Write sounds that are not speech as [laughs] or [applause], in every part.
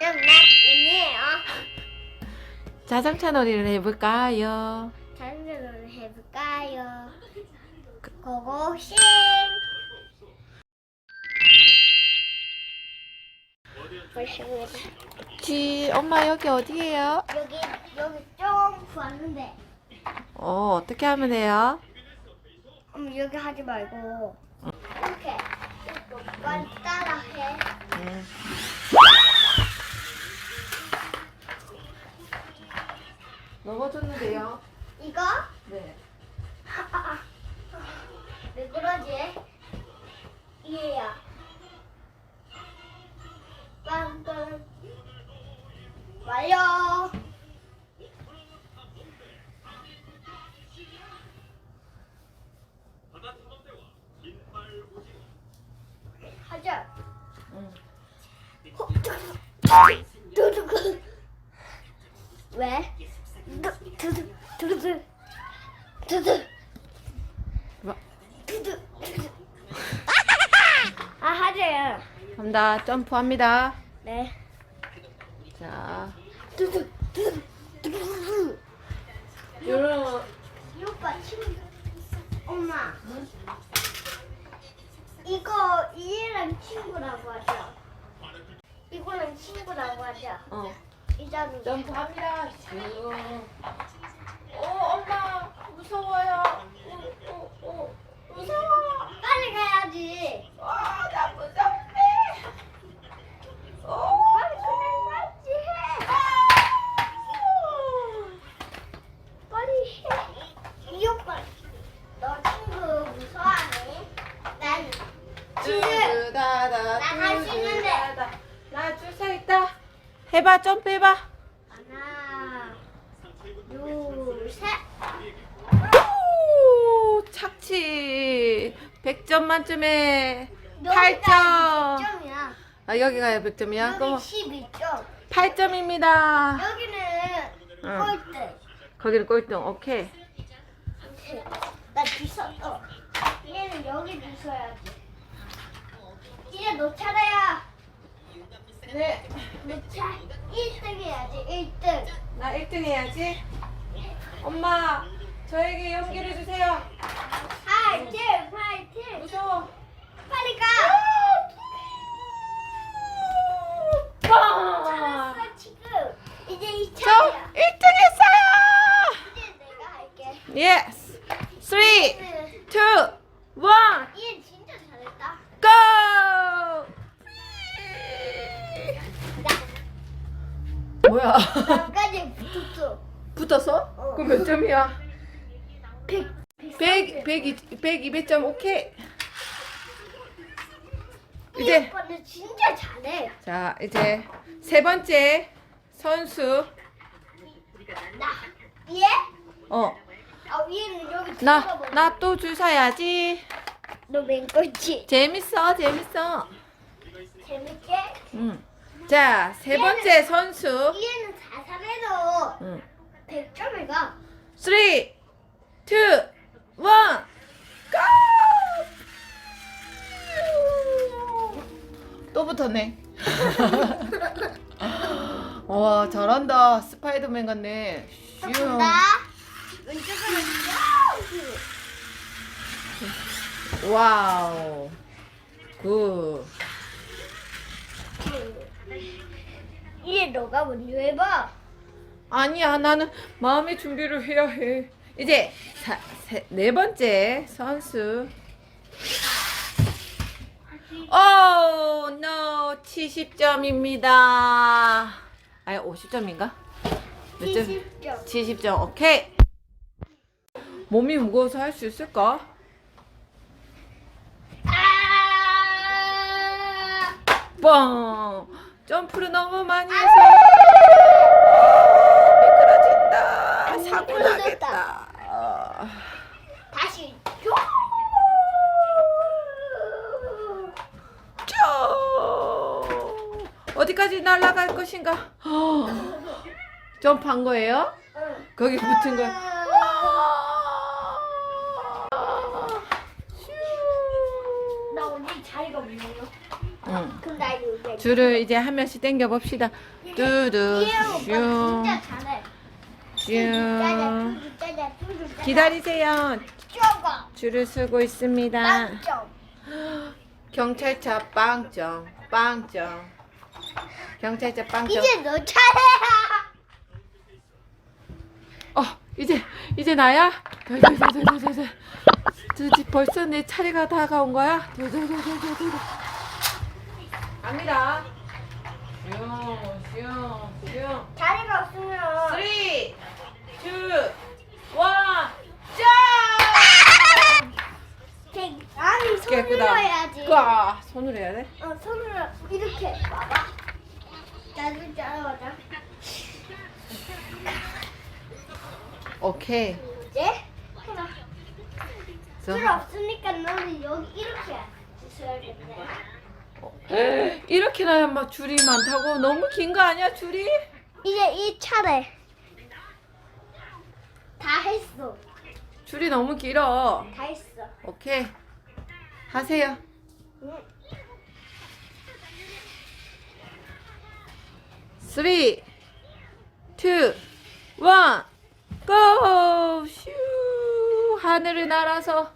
그냥 나뿐이에요. 자동차 놀이를 해볼까요? 자전거를 해볼까요? 고고싱. 보십니다. 지 엄마 여기 어디예요? 여기 여기 좀 구하는데 어 어떻게 하면 돼요? 음, 여기 하지 말고 이렇게 빨리 따라해. 음. 넘어졌는데요? 이거 네. [laughs] 왜 그러지? 얘야. 빵빵. 완료. 갑니다. 점프합니다. 네. 자, 두두 두두 두두. 요런 이 오빠 친구. 엄마. 이거 얘랑 친구라고 하자. 이거랑 친구라고 하자. 어이 자루. 점프합니다. 쭉. 오 엄마 무서워요. 오, 오, 오, 무서워. 빨리 가야지. 와나 무섭네. 오 빨리 그냥 해. 빨리 해. 이 오빠. 너 친구 무서워하니? 난 친구. 뚜다다 나할수 있는데. 나줄 서 있다. 해봐 점프 해봐. 하나, 둘, 셋. 오, 착지. 100점 만점에 8점. 100점이야. 아, 여기가 100점이야? 여기 그럼 12점. 8점입니다. 여기는 응. 꼴등. 거기는 꼴등. 오케이. 나 주웠어. 얘는 여기 주워야지. 이제 너 차례야. 네. 너 차. 1등 해야지. 1등. 나 1등 해야지. 엄마, 저에게 용기를 주세요. 파이팅! 파이팅! 무서워. 빨리 가! 빵! 잘했어 지금. 이제 이저 차례야. 1등 했어요! 이제 내가 할게. Yes. 3, 2, 1, 얘 진짜 잘했다. go! 뭐야? 나까지 붙었어. 붙었어? 어. 그럼 몇 점이야? 100. 100, 100, 100, 200점 오케이. 이 이제 오빠는 진짜 잘해. 자 이제 세 번째 선수 나. 얘? 어아 얘는 여기 나나 또 줄 서야지 너맨 거지. 재밌어 재밌어 재밌게. 응 자 세 번째 선수 얘는 자살해도 응 100점을 가. 3 2 1 고! 또 붙었네 [laughs] 와 잘한다 스파이더맨 같네 슝. 간다. 왼쪽으로 쭉. 와우 굿 얘 너가 먼저 해봐. 아니야 나는 마음의 준비를 해야 해 이제 사, 세, 네 번째 선수 오, 노 70점입니다 아니 50점인가? 몇 점? 70점. 70점 오케이 몸이 무거워서 할 수 있을까? 아! 뻥 점프를 너무 많이 해서 미끄러진다 사고 나겠다 어. 다시 쭉. 쭉 어디까지 날아갈 것인가 점프한 거예요? 응. 거기 붙은 거나 오늘 자리가 여기. 줄을 이제 한 명씩 당겨 봅시다. 뚜두 슝. 진짜 잘해. 기다리세요. 쪼가. 줄을 서고 있습니다. 빵점. 경찰차 빵점. 빵점. 경찰차 빵점. 이제 너 차례야. 어, 이제 이제 나야? 저지 벌써 내 차례가 다가온 거야? 더더더더더더. 갑니다. 슝 슝슝. 자리가 없으면. 3 2 1 개- 아니 손으로 깨끗다. 해야지. 까 손으로 해야 돼? 어 손으로 이렇게 봐봐. 나도 따라가자. 오케이. 이제 하나. 저, 줄 없으니까 너는 여기 이렇게 있어야겠네. 이렇게나 막 줄이 많다고 너무 긴 거 아니야 줄이? 이제 이 차례 다 했어. 줄이 너무 길어. 다 했어. 오케이. 하세요. 응. 3 2 1 고! 슈! 하늘을 날아서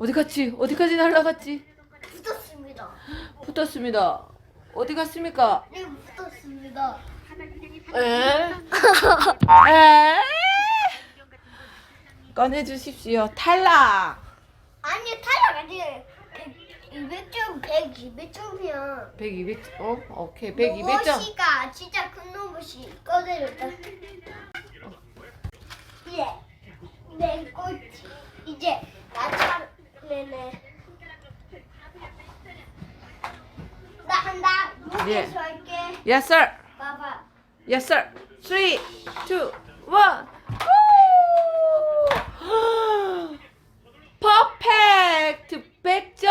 어디 갔지? 어디까지 날아갔지? 붙었습니다. 붙었습니다. 어디 갔습니까? 네 붙었습니다. 에? [laughs] 에? 꺼내 주십시오. 탈락. 아니 탈락하지. 200점, 100, 200점이야. 100, 200. 어? 오케이. 100, 200점. 로봇이가 진짜 큰 로봇이 꺼내렸다. 이제 내 꼴찌. 이제 나 차례네. 나 한다. 예. 할게. Yes, sir. 봐봐. Yes, sir. 3 2 1 후! 퍼펙트 100점.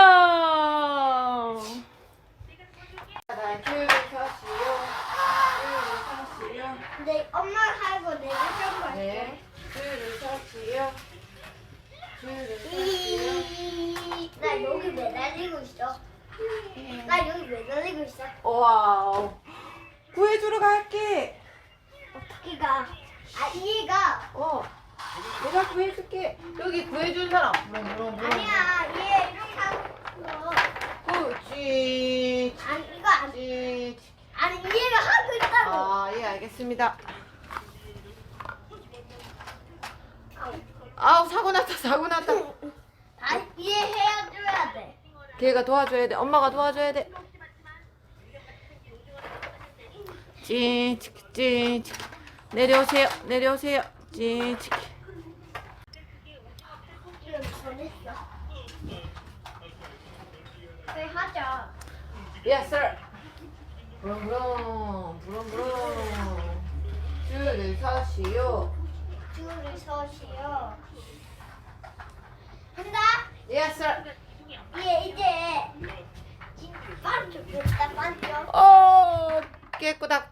근데 엄마 하고 내가 좀 할게. 이... 나 여기 매달리고 있어. 나 여기 매달리고 있어. 와우. 구해주러 갈게. 어떻게 가? 아 이해가 어. 내가 구해줄게. 여기 구해준 사람. 아니야 얘 이렇게 거. 구찌. 아니 이거 안. 찌. 아니 이해가 하고 있다고. 아, 예, 알겠습니다. 아우. 사고 났다, 사고 났다. [laughs] 걔가 도와줘야 돼. 엄마가 도와줘야 돼. 찌찌 찌찌 내려오세요. 내려오세요. 전했어. 그래 하자. Yes, sir. 부릉부릉 부릉부릉 줄을 서시오. 줄을 서시오. 한다. Yes, sir. 얘 이제 됐다 반쪽. 어 깨끗다.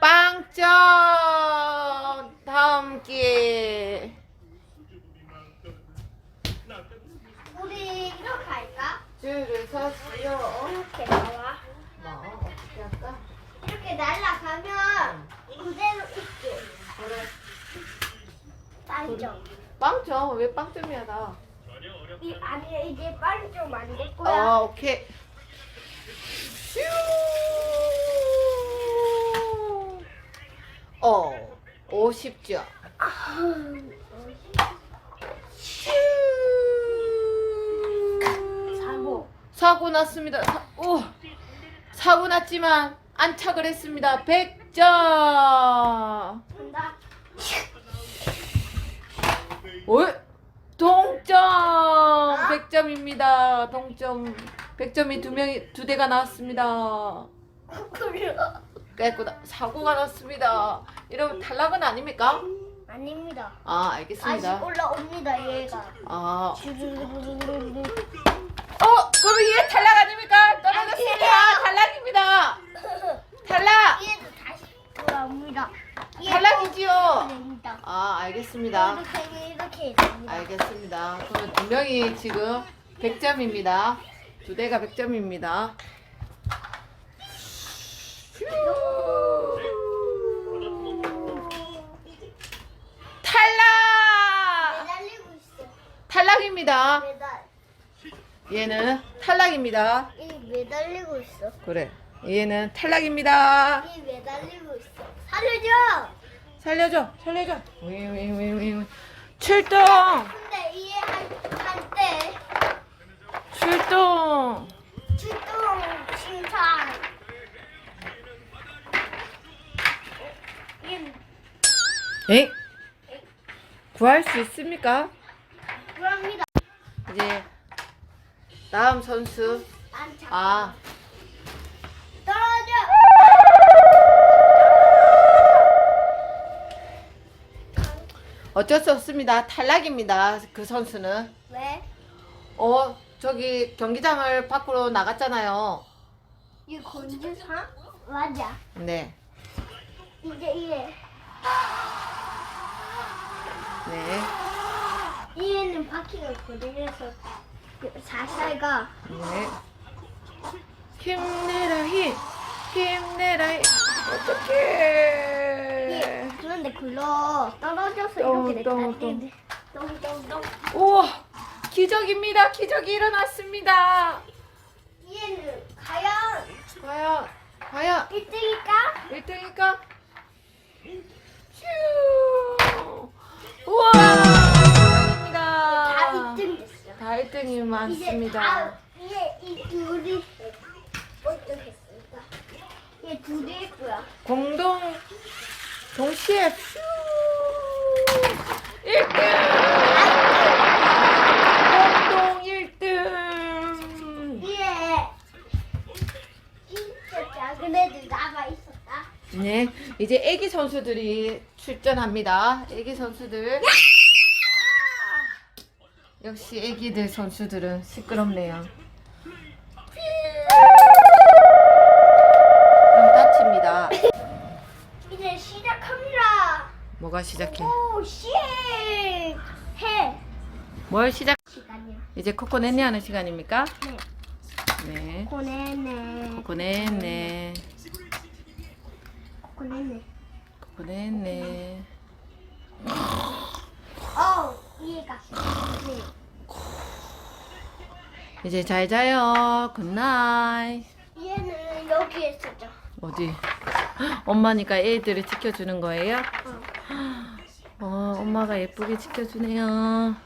빵점 다음 기회. 우리 이렇게 할까? 줄을 서시오. 이렇게 나와. 뭐 어떻게 할까? 이렇게 날아가면 그대로 있게. 그래. 반쪽. 빵점 왜 빵점이야 나? 이 아니 이제 반쪽 만들 어 거야. 오케이. 슈. 어 50점. 슈. 사고. 사고 났습니다. 사, 오, 사고 났지만 안착을 했습니다. 100점. 한다. 오, 동점. 100점입니다. 동점. 100점이 두 명이 두 대가 나왔습니다. 그래. 깨끗다. 사고가 났습니다. 이러면 탈락은 아닙니까? 아닙니다. 아, 다시 알겠습니다. 올라옵니다 얘가. 아. 어, 그럼 얘 탈락 아닙니까? 떨어졌습니다. 탈락입니다. 탈락. 얘도 다시 돌아옵니다. 얘 탈락이지요. 됩니다. 아, 알겠습니다. 이렇게 이렇게 됩니다. 알겠습니다. 그러면 두 명이 지금 100점입니다. 두 대가 100점입니다. 탈락! 매달리고 있어. 탈락입니다. 매달. 얘는 탈락입니다. 이 매달리고 있어. 그래. 얘는 탈락입니다. 이 매달리고 있어. 살려줘. 살려줘, 살려줘. 윙윙윙윙. 출동, 근데 이해 할때 출동. 출동 칭찬. 얘 에? 구할 수 있습니까? 그럽니다. 이제 다음 선수. 아, 어쩔 수 없습니다. 탈락입니다. 그 선수는. 왜? 어, 저기 경기장을 밖으로 나갔잖아요. 이 건지사? 맞아. 네. 이제 이래. 네. 이해는 바퀴가 고정해서 살살 가. 네. 힘내라 힘. 힘내라 힘. 어떡해. 예, 그런데 굴러 떨어져서 똥, 이렇게 똥, 됐다니. 똥똥똥. 우와. 기적입니다. 기적이 일어났습니다. 이해는 과연 과연 과연 1등일까? 1등일까? 휴. 우와! 다 입니다. 2등 됐어. 다 1등이 이제 많습니다. 다음 이제 이 둘이 1등 했으니까 얘 둘이 있고요. 공동 동시에 퓨 1등! 공동 1등! 위에 진짜 작은 애들 남아 있었다. 네, 이제 애기 선수들이 출전합니다. 애기 선수들. 역시 애기들 선수들은 시끄럽네요. 그럼 다칩니다. 시작합니다. 뭐가 시작해? 오, 씨! 해. 뭘 시작? 시간이야. 이제 코코넷네 하는 시간입니까? 네. 네. 코네네. 코코넷네. 코네네. 코코넷네. 어, 이해가. 네. 이제 잘 자요. 굿나잇. 얘는 여기에 있었죠. 어디? 엄마니까 애들을 지켜주는 거예요? 어, 엄마가 예쁘게 지켜주네요.